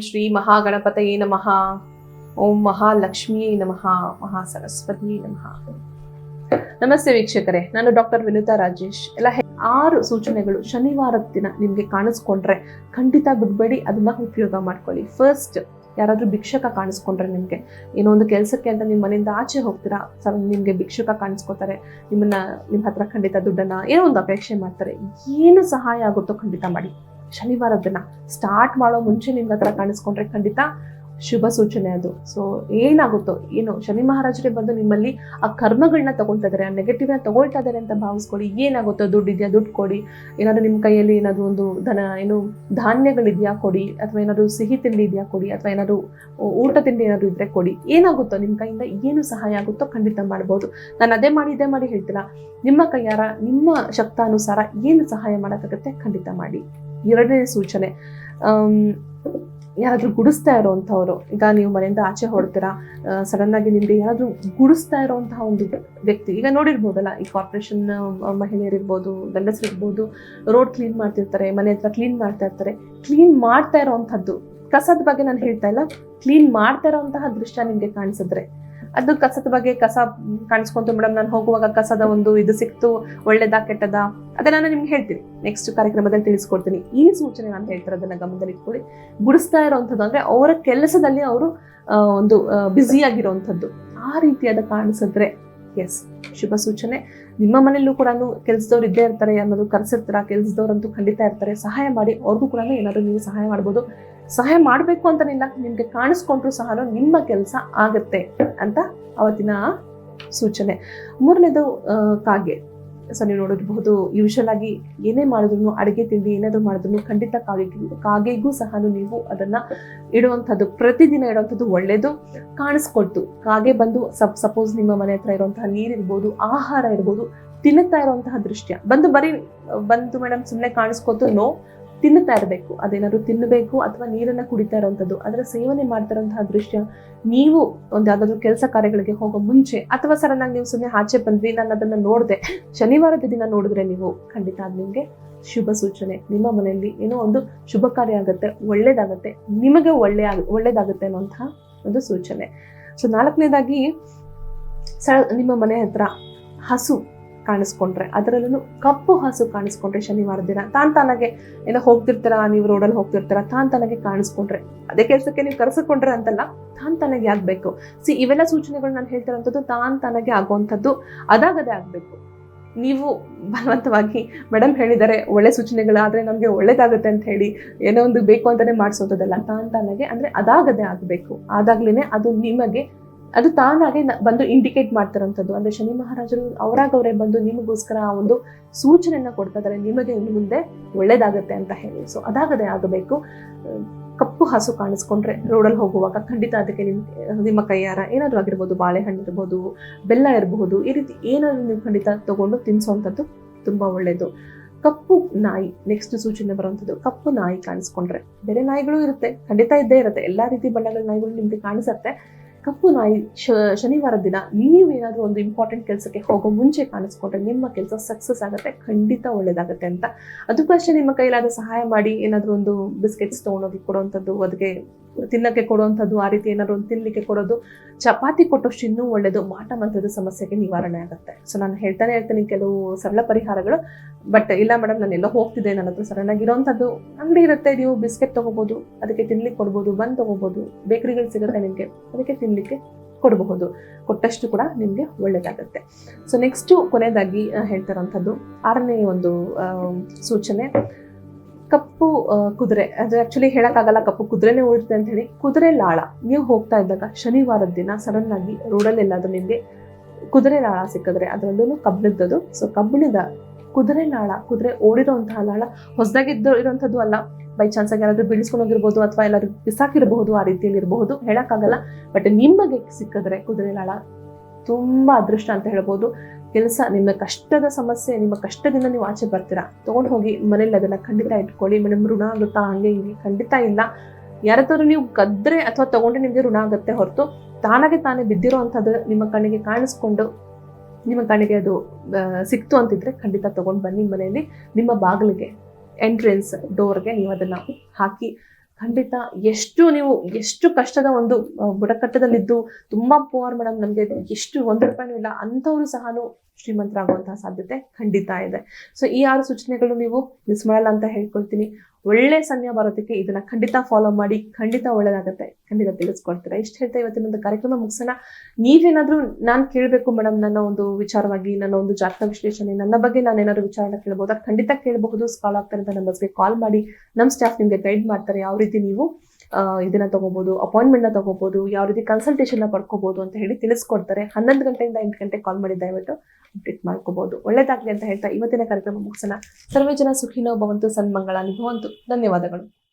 ಶ್ರೀ ಮಹಾಗಣಪತಯೇ ನಮಃ. ಓಂ ಮಹಾಲಕ್ಷ್ಮಿಯೇ ನಮಃ. ಮಹಾ ಸರಸ್ವತಿಯೇ ನಮಃ. ನಮಸ್ತೆ ವೀಕ್ಷಕರೇ, ನಾನು ಡಾಕ್ಟರ್ ವಿನುತಾ ರಾಜೇಶ್. ಎಲ್ಲ ಆರು ಸೂಚನೆಗಳು ಶನಿವಾರದ ದಿನ ನಿಮ್ಗೆ ಕಾಣಿಸ್ಕೊಂಡ್ರೆ ಖಂಡಿತ ಬಿಡಬೇಡಿ, ಅದನ್ನ ಉಪಯೋಗ ಮಾಡ್ಕೊಳ್ಳಿ. ಫಸ್ಟ್ ಯಾರಾದ್ರೂ ಭಿಕ್ಷಕ ಕಾಣಿಸ್ಕೊಂಡ್ರೆ ನಿಮ್ಗೆ, ಏನೋ ಒಂದು ಕೆಲಸಕ್ಕೆ ಅಂತ ನಿಮ್ಮ ಮನೆಯಿಂದ ಆಚೆ ಹೋಗ್ತೀರಾ? ಸರ್, ನಿಮ್ಗೆ ಭಿಕ್ಷಕ ಕಾಣಿಸ್ಕೋತಾರೆ, ನಿಮ್ಮನ್ನ ನಿಮ್ಮ ಹತ್ರ ಖಂಡಿತ ದುಡ್ಡನ್ನ ಏನೋ ಒಂದು ಅಪೇಕ್ಷೆ ಮಾಡ್ತಾರೆ. ಏನು ಸಹಾಯ ಆಗುತ್ತೋ ಖಂಡಿತ ಮಾಡಿ. ಶನಿವಾರದ ದಿನ ಸ್ಟಾರ್ಟ್ ಮಾಡೋ ಮುಂಚೆ ನಿಮ್ಗೆ ಹತ್ರ ಕಾಣಿಸ್ಕೊಂಡ್ರೆ ಖಂಡಿತ ಶುಭ ಸೂಚನೆ ಅದು. ಸೊ ಏನಾಗುತ್ತೋ ಏನು, ಶನಿ ಮಹಾರಾಜರೇ ಬಂದು ನಿಮ್ಮಲ್ಲಿ ಆ ಕರ್ಮಗಳನ್ನ ತಗೊಳ್ತಾ ಇದ್ದಾರೆ ಆ ನೆಗೆಟಿವ್ನ ತಗೊಳ್ತಾ ಇದ್ದಾರೆ ಅಂತ ಭಾವಿಸ್ಕೊಳ್ಳಿ. ಏನಾಗುತ್ತೋ ದುಡ್ಡು ಇದೆಯಾ ದುಡ್ಡು ಕೊಡಿ. ಏನಾದ್ರು ನಿಮ್ಮ ಕೈಯಲ್ಲಿ ಏನಾದ್ರು ಒಂದು ಧನ, ಏನು ಧಾನ್ಯಗಳಿದೆಯಾ ಕೊಡಿ, ಅಥವಾ ಏನಾದ್ರು ಸಿಹಿ ತಿಂಡಿ ಇದೆಯಾ ಕೊಡಿ, ಅಥವಾ ಏನಾದ್ರು ಊಟ ತಿಂಡಿ ಏನಾದ್ರು ಇದ್ರೆ ಕೊಡಿ. ಏನಾಗುತ್ತೋ ನಿಮ್ಮ ಕೈಯಿಂದ, ಏನು ಸಹಾಯ ಆಗುತ್ತೋ ಖಂಡಿತ ಮಾಡ್ಬೋದು. ನಾನು ಅದೇ ಮಾಡಿ, ಇದೇ ಮಾಡಿ ಹೇಳ್ತಿಲ್ಲ ನಿಮ್ಮ ಕೈಯಾರ, ನಿಮ್ಮ ಶಕ್ತಾನುಸಾರ ಏನು ಸಹಾಯ ಮಾಡೋಕ್ಕಾಗತ್ತೆ ಖಂಡಿತ ಮಾಡಿ. ಎರಡನೇ ಸೂಚನೆ. ಯಾರಾದರೂ ಗುಡಿಸ್ತಾ ಇರೋವಂಥವ್ರು ಈಗ ನೀವು ಮನೆಯಿಂದ ಆಚೆ ಹೊಡ್ತೀರಾ ಸಡನ್ನಾಗಿ ನಿಮಗೆ ಯಾರಾದ್ರೂ ಗುಡಿಸ್ತಾ ಇರೋವಂತಹ ಒಂದು ವ್ಯಕ್ತಿ, ಈಗ ನೋಡಿರ್ಬೋದಲ್ಲ, ಈ ಕಾರ್ಪೊರೇಷನ್ ಮಹಿಳೆಯರಿರ್ಬೋದು, ಗಂಡಸರಿರ್ಬೋದು ರೋಡ್ ಕ್ಲೀನ್ ಮಾಡ್ತಿರ್ತಾರೆ, ಮನೆ ಹತ್ರ ಕ್ಲೀನ್ ಮಾಡ್ತಾ ಇರ್ತಾರೆ ಕ್ಲೀನ್ ಮಾಡ್ತಾ ಇರೋವಂಥದ್ದು ಕಸದ ಬಗ್ಗೆ ನಾನು ಹೇಳ್ತಾ ಇಲ್ಲ ಕ್ಲೀನ್ ಮಾಡ್ತಾ ಇರೋವಂತಹ ದೃಶ್ಯ ನಿಮಗೆ ಕಾಣಿಸಿದ್ರೆ. ಅದು ಕಸದ ಬಗ್ಗೆ ಕಸ ಕಾಣಿಸ್ಕೊಂತು ಮೇಡಮ್. ನಾನು ಹೋಗುವಾಗ ಕಸದ ಒಂದು ಇದು ಸಿಕ್ತು, ಒಳ್ಳೇದಾ, ಕೆಟ್ಟದಾ? ಅದನ್ನ ನಾನು ನಿಮ್ಗೆ ಹೇಳ್ತೀನಿ. ನೆಕ್ಸ್ಟ್ ಕಾರ್ಯಕ್ರಮದಲ್ಲಿ ತಿಳಿಸ್ಕೊಡ್ತೀನಿ. ಈ ಸೂಚನೆ ಅಂತ ಹೇಳ್ತಾರೆ ಅದನ್ನ ಗಮನದಲ್ಲಿ ಇಟ್ಕೊಳ್ಳಿ. ಗುಡಿಸ್ತಾ ಇರೋವಂಥದ್ದು ಅಂದ್ರೆ ಅವರ ಕೆಲಸದಲ್ಲಿ ಅವರು ಒಂದು ಬ್ಯುಸಿ ಆಗಿರುವಂಥದ್ದು. ಆ ರೀತಿಯಾದ ಕಾಣಿಸಿದ್ರೆ ಎಸ್ ಶುಭ ಸೂಚನೆ. ನಿಮ್ಮ ಮನೆಯಲ್ಲೂ ಕೂಡ ಕೆಲಸದವ್ರು ಇದ್ದೇ ಇರ್ತಾರೆ ಅನ್ನೋದು ಕರೆಸಿರ್ತಾರ, ಕೆಲಸದವ್ರಂತೂ ಖಂಡಿತ ಇರ್ತಾರೆ. ಸಹಾಯ ಮಾಡಿ, ಅವ್ರಿಗೂ ಕೂಡ ಏನಾದ್ರು ನೀವು ಸಹಾಯ ಮಾಡ್ಬೋದು. ಸಹಾಯ ಮಾಡಬೇಕು ಅಂತನಿಲ್ಲ ನಿಮಗೆ ಕಾಣಿಸ್ಕೊಂಡ್ರು ಸಹ ನಿಮ್ಮ ಕೆಲಸ ಆಗುತ್ತೆ ಅಂತ ಅವತ್ತಿನ ಸೂಚನೆ. ಮೂರನೇದು ಕಾಗೆ. ಸೊ ನೀವು ನೋಡಿರಬಹುದು ಯೂಶಲ್ ಆಗಿ ಏನೇ ಮಾಡಿದ್ರು ಅಡುಗೆ ತಿಂಡಿ ಏನಾದ್ರು ಮಾಡಿದ್ರು ಖಂಡಿತ ಕಾಗೆ ಕಾಗೆಗೂ ಸಹ ನೀವು ಅದನ್ನ ಇಡುವಂಥದ್ದು, ಪ್ರತಿದಿನ ಇಡುವಂಥದ್ದು ಒಳ್ಳೇದು. ಕಾಣಿಸ್ಕೊಳ್ತು ಕಾಗೆ ಬಂದು, ಸಪ್ ಸಪೋಸ್ ನಿಮ್ಮ ಮನೆ ಹತ್ರ ಇರುವಂತಹ ನೀರಿರ್ಬೋದು ಆಹಾರ ಇರ್ಬೋದು, ತಿನ್ನುತ್ತಾ ಇರುವಂತಹ ದೃಶ್ಯ. ಬಂದು ಬರೀ ಬಂದು ಮೇಡಮ್ ಸುಮ್ಮನೆ ಕಾಣಿಸ್ಕೊತು ನೋ ತಿನ್ನುತ್ತಾ ಇರಬೇಕು, ಅದೇನಾದ್ರು ತಿನ್ನಬೇಕು ಅಥವಾ ನೀರನ್ನ ಕುಡಿತಾ ಇರುವಂಥದ್ದು, ಅದರ ಸೇವನೆ ಮಾಡ್ತಾ ದೃಶ್ಯ, ನೀವು ಒಂದು ಯಾವ್ದಾದ್ರು ಕೆಲಸ ಕಾರ್ಯಗಳಿಗೆ ಹೋಗೋ ಮುಂಚೆ ಅಥವಾ ಸರನಾಗಿ ನೀವು ಸುಮ್ಮನೆ ಆಚೆ ಬಂದ್ವಿ ನಾನು ಅದನ್ನ ನೋಡಿದೆ, ಶನಿವಾರದ ದಿನ ನೋಡಿದ್ರೆ ನೀವು ಖಂಡಿತ ಅದು ನಿಮ್ಗೆ ಶುಭ ಸೂಚನೆ. ನಿಮ್ಮ ಮನೆಯಲ್ಲಿ ಏನೋ ಒಂದು ಶುಭ ಕಾರ್ಯ ಆಗುತ್ತೆ, ಒಳ್ಳೇದಾಗತ್ತೆ, ನಿಮಗೆ ಒಳ್ಳೆ ಆಗ- ಒಳ್ಳೇದಾಗುತ್ತೆ ಅನ್ನೋಂತಹ ಒಂದು ಸೂಚನೆ. ಸೊ ನಾಲ್ಕನೇದಾಗಿ ಸ ನಿಮ್ಮ ಮನೆ ಹತ್ರ ಹಸು ಕಾಣಿಸ್ಕೊಂಡ್ರೆ. ಅದರಲ್ಲೂ ಕಪ್ಪು ಹಾಸು ಕಾಣಿಸ್ಕೊಂಡ್ರೆ ಶನಿವಾರ ದಿನ. ತಾನ್ ತಾನಾಗೆ ಏನೋ ಹೋಗ್ತಿರ್ತೀರಾ, ನೀವು ರೋಡಲ್ಲಿ ಹೋಗ್ತಿರ್ತೀರಾ, ತಾನ್ ತಾನಾಗೆ ಕಾಣಿಸ್ಕೊಂಡ್ರೆ. ಅದೇ ಕೆಲಸಕ್ಕೆ ನೀವು ಕರೆಸಿಕೊಂಡ್ರೆ ಅಂತಲ್ಲ, ತಾನ್ ತಾನಾಗೆ ಆಗ್ಬೇಕು. ಸಿ ಇವೆಲ್ಲ ಸೂಚನೆಗಳು ನಾನು ಹೇಳ್ತಿರೋಂಥದ್ದು ತಾನ್ ತಾನಾಗೆ ಆಗುವಂಥದ್ದು ಅದಾಗದೇ ಆಗ್ಬೇಕು. ನೀವು ಬಲವಂತವಾಗಿ ಮೇಡಮ್ ಹೇಳಿದರೆ ಒಳ್ಳೆ ಸೂಚನೆಗಳಾದ್ರೆ ನಮಗೆ ಒಳ್ಳೇದಾಗುತ್ತೆ ಅಂತ ಹೇಳಿ ಏನೋ ಒಂದು ಬೇಕು ಅಂತಾನೆ ಮಾಡಿಸೋದಲ್ಲ ತಾನ್ ತಾನಾಗೆ ಅಂದ್ರೆ ಅದಾಗದೇ ಆಗಬೇಕು. ಆದಾಗ್ಲೇನೆ ಅದು ನಿಮಗೆ ಅದು ತಾನಾಗೆ ಬಂದು ಇಂಡಿಕೇಟ್ ಮಾಡ್ತಿರೋಂಥದ್ದು. ಅಂದ್ರೆ ಶನಿ ಮಹಾರಾಜರು ಅವರಾಗ ಅವರೇ ಬಂದು ನಿಮಗೋಸ್ಕರ ಆ ಒಂದು ಸೂಚನೆಯನ್ನ ಕೊಡ್ತಾ ಇದ್ದಾರೆ ನಿಮಗೆ ಇನ್ನು ಮುಂದೆ ಒಳ್ಳೇದಾಗತ್ತೆ ಅಂತ ಹೇಳಿ. ಸೊ ಅದಾಗದೆ ಆಗಬೇಕು. ಕಪ್ಪು ಹಸು ಕಾಣಿಸ್ಕೊಂಡ್ರೆ ರೋಡಲ್ಲಿ ಹೋಗುವಾಗ ಖಂಡಿತ ಅದಕ್ಕೆ ನಿಮ್, ನಿಮ್ಮ ಕೈಯಾರ ಏನಾದರೂ ಆಗಿರ್ಬೋದು, ಬಾಳೆಹಣ್ಣು ಇರ್ಬೋದು, ಬೆಲ್ಲ ಇರಬಹುದು ಈ ರೀತಿ ಏನಾದರೂ ನೀವು ಖಂಡಿತ ತಗೊಂಡು ತಿನ್ನಿಸೋವಂಥದ್ದು ತುಂಬಾ ಒಳ್ಳೆಯದು ಕಪ್ಪು ನಾಯಿ ನೆಕ್ಸ್ಟ್ ಸೂಚನೆ ಬರುವಂಥದ್ದು, ಕಪ್ಪು ನಾಯಿ ಕಾಣಿಸ್ಕೊಂಡ್ರೆ. ಬೇರೆ ನಾಯಿಗಳು ಇರುತ್ತೆ. ಖಂಡಿತ ಇದ್ದೇ ಇರುತ್ತೆ. ಎಲ್ಲಾ ರೀತಿ ಬಣ್ಣಗಳ ನಾಯಿಗಳು ನಿಮ್ಗೆ ಕಾಣಿಸುತ್ತೆ. ಕಪ್ಪು ನಾಯಿ ಶ ಶನಿವಾರದ ದಿನ ನೀವು ಏನಾದರೂ ಒಂದು ಇಂಪಾರ್ಟೆಂಟ್ ಕೆಲಸಕ್ಕೆ ಹೋಗೋ ಮುಂಚೆ ಕಾಣಿಸ್ಕೊಂಡ್ರೆ ನಿಮ್ಮ ಕೆಲಸ ಸಕ್ಸಸ್ ಆಗುತ್ತೆ, ಖಂಡಿತ ಒಳ್ಳೇದಾಗುತ್ತೆ ಅಂತ. ಅದಕ್ಕೂ ಅಷ್ಟೇ ನಿಮ್ಮ ಕೈಲಾದ ಸಹಾಯ ಮಾಡಿ ಏನಾದರೂ ಒಂದು ಬಿಸ್ಕೆಟ್ಸ್ ತೊಗೊಂಡೋಗಿ ಕೊಡುವಂಥದ್ದು ಅದಕ್ಕೆ ತಿನ್ನಕ್ಕೆ ಕೊಡುವಂಥದ್ದು, ಆ ರೀತಿ ಏನಾದ್ರು ಒಂದು ತಿನ್ನಲಿಕ್ಕೆ ಕೊಡೋದು, ಚಪಾತಿ ಕೊಟ್ಟಷ್ಟು ಇನ್ನೂ ಒಳ್ಳೆಯದು ಮಾಟ ಮಂತ್ರದ ಸಮಸ್ಯೆಗೆ ನಿವಾರಣೆ ಆಗುತ್ತೆ. ಸೊ ನಾನು ಹೇಳ್ತಾನೆ ಹೇಳ್ತೀನಿ ಕೆಲವು ಸರಳ ಪರಿಹಾರಗಳು. ಬಟ್ ಇಲ್ಲ ಮೇಡಮ್ ನಾನು ಎಲ್ಲೋ ಹೋಗ್ತಿದ್ದೆ, ನನ್ನ ಹತ್ರ ಸರಳಾಗಿರೋಂಥದ್ದು. ಅಂಗಡಿ ಇರುತ್ತೆ, ನೀವು ಬಿಸ್ಕೆಟ್ ತೊಗೋಬೋದು, ಅದಕ್ಕೆ ತಿನ್ಲಿಕ್ಕೆ ಕೊಡ್ಬೋದು, ಬಂದು ತೊಗೋಬೋದು. ಬೇಕರಿಗಳು ಸಿಗುತ್ತೆ ನಿಮಗೆ, ಅದಕ್ಕೆ ತಿನ್ನಲಿಕ್ಕೆ ಕೊಡಬಹುದು. ಕೊಟ್ಟಷ್ಟು ಕೂಡ ನಿಮಗೆ ಒಳ್ಳೆಯದಾಗುತ್ತೆ ಸೊ ನೆಕ್ಸ್ಟು ಕೊನೆಯದಾಗಿ ಹೇಳ್ತಾರಂಥದ್ದು ಆರನೇ ಒಂದು ಸೂಚನೆ. ಕಪ್ಪು ಕುದುರೆ. ಅಂದರೆ ಆಕ್ಚುಲಿ ಹೇಳಕ್ಕಾಗಲ್ಲ, ಕಪ್ಪು ಕುದುರೆನೇ ಓಡುತ್ತೆ ಅಂತ ಹೇಳಿ ಕುದುರೆ ಲಾಳ. ನೀವು ಹೋಗ್ತಾ ಇದ್ದಾಗ ಶನಿವಾರದ ದಿನ ಸಡನ್ ಆಗಿ ರೋಡಲ್ಲಿ ನಿಮಗೆ ಕುದುರೆ ಲಾಳ ಸಿಕ್ಕಿದ್ರೆ ಅದರಲ್ಲೂ ಕಬ್ಬಿಣದ್ದು ಸೊ ಕಬ್ಬಿಣದ ಕುದುರೆ ಲಾಳ, ಕುದುರೆ ಓಡಿರೋಂತಹ ಲಾಳ ಹೊಸದಾಗಿದ್ದು ಇರೋಂಥದ್ದು ಅಲ್ಲ. ಬೈ ಚಾನ್ಸ್ ಆಗಿ ಯಾರಾದರೂ ಬಿಡಿಸ್ಕೊಂಡು ಅಥವಾ ಎಲ್ಲಾದ್ರೂ ಬಿಸಾಕಿರಬಹುದು, ಆ ರೀತಿಯಲ್ಲಿ ಇರಬಹುದು, ಹೇಳೋಕ್ಕಾಗಲ್ಲ. ಬಟ್ ನಿಮಗೆ ಸಿಕ್ಕಿದ್ರೆ ಕುದುರೆ ಲಾಳ ತುಂಬಾ ಅದೃಷ್ಟ ಅಂತ ಹೇಳ್ಬೋದು. ಕೆಲಸ, ನಿಮ್ಮ ಕಷ್ಟದ ಸಮಸ್ಯೆ, ನಿಮ್ಮ ಕಷ್ಟದಿಂದ ನೀವು ಆಚೆ ಬರ್ತೀರಾ? ತೊಗೊಂಡು ಹೋಗಿ ಮನೇಲಿ ಅದನ್ನು ಖಂಡಿತ ಇಟ್ಕೊಳ್ಳಿ. ಮೇಡಮ್ ಋಣ ಆಗುತ್ತಾ? ಹಂಗೆ ಹಿಂಗೆ. ಖಂಡಿತ ಇಲ್ಲ. ಯಾರತ್ತಾದ್ರೂ ನೀವು ಕದ್ರೆ ಅಥವಾ ತಗೊಂಡ್ರೆ ನಿಮಗೆ ಋಣ ಆಗುತ್ತೆ ಹೊರತು ತಾನಾಗೆ ತಾನೇ ಬಿದ್ದಿರೋ ಅಂಥದ್ದು ನಿಮ್ಮ ಕಣ್ಣಿಗೆ ಕಾಣಿಸ್ಕೊಂಡು, ನಿಮ್ಮ ಕಣ್ಣಿಗೆ ಅದು ಸಿಕ್ತು ಅಂತಿದ್ರೆ ಖಂಡಿತ ತಗೊಂಡು ಬನ್ನಿ ಮನೆಯಲ್ಲಿ. ನಿಮ್ಮ ಬಾಗಿಲಿಗೆ ಎಂಟ್ರೆನ್ಸ್ ಡೋರ್ಗೆ ನೀವು ಅದನ್ನು ಹಾಕಿ ಖಂಡಿತ ಎಷ್ಟು ನೀವು ಎಷ್ಟು ಕಷ್ಟದ ಒಂದು ಬುಡಕಟ್ಟದಲ್ಲಿದ್ದು ತುಂಬಾ ಪುವರ್ ಮೇಡಮ್ ನಮಗೆ ಎಷ್ಟು ಒಂದು ರೂಪಾಯಿನೂ ಇಲ್ಲ, ಅಂಥವ್ರು ಸಹ ಶ್ರೀಮಂತರಾಗುವಂತಹ ಸಾಧ್ಯತೆ ಖಂಡಿತ ಇದೆ. ಸೊ ಈ ಆರು ಸೂಚನೆಗಳು ನೀವು ಮಿಸ್ ಮಾಡಲ್ಲ ಅಂತ ಹೇಳ್ಕೊಳ್ತೀನಿ. ಒಳ್ಳೆ ಸಮಯ ಬರೋದಕ್ಕೆ ಇದನ್ನ ಖಂಡಿತ ಫಾಲೋ ಮಾಡಿ, ಖಂಡಿತ ಒಳ್ಳೇದಾಗುತ್ತೆ. ಖಂಡಿತ ತಿಳಿಸ್ಕೊಡ್ತೀರಾ. ಇಷ್ಟು ಹೇಳ್ತಾ ಇವತ್ತಿನ ಒಂದು ಕಾರ್ಯಕ್ರಮ ಮುಗಿಸೋಣ. ನೀವೇನಾದ್ರೂ ನಾನು ಕೇಳಬೇಕು ಮೇಡಮ್ ನನ್ನ ಒಂದು ವಿಚಾರವಾಗಿ, ನನ್ನ ಒಂದು ಜಾತಕ ವಿಶ್ಲೇಷಣೆ, ನನ್ನ ಬಗ್ಗೆ ನಾನು ಏನಾದ್ರು ವಿಚಾರ ಕೇಳ್ಬೋದಾ? ಖಂಡಿತ ಕೇಳಬಹುದು. ಸ್ಕಾಲ್ ಆಗ್ತಾರೆ ಅಂತ ನಂಬರ್ಸ್ಗೆ ಕಾಲ್ ಮಾಡಿ. ನಮ್ಮ ಸ್ಟಾಫ್ ನಿಮಗೆ ಗೈಡ್ ಮಾಡ್ತಾರೆ. ಯಾವ ರೀತಿ ನೀವು ಇದನ್ನ ತಗೋಬಹುದು ಅಪಾಯಿಂಟ್ಮೆಂಟ್ನ ತಗೋಬಹುದು ಯಾವ ರೀತಿ ಕನ್ಸಲ್ಟೇಷನ್ ಪಡ್ಕೋಬಹುದು ಅಂತ ಹೇಳಿ ತಿಳಿಸ್ಕೊಡ್ತಾರೆ. ಹನ್ನೊಂದು ಗಂಟೆಯಿಂದ ಎಂಟು ಗಂಟೆ ಕಾಲ್ ಮಾಡಿ ದಯವಿಟ್ಟು ಅಪ್ಡೇಟ್ ಮಾಡ್ಕೋಬಹುದು ಒಳ್ಳೇದಾಗ್ಲಿ ಅಂತ ಹೇಳ್ತಾ ಇವತ್ತಿನ ಕಾರ್ಯಕ್ರಮ ಮುಗಿಸೋಣ. ಸರ್ವೇ ಜನ ಸುಖಿನೋ ಭವಂತು ಸನ್ಮಂಗಳ. ನಿಭವಂತು. ಧನ್ಯವಾದಗಳು.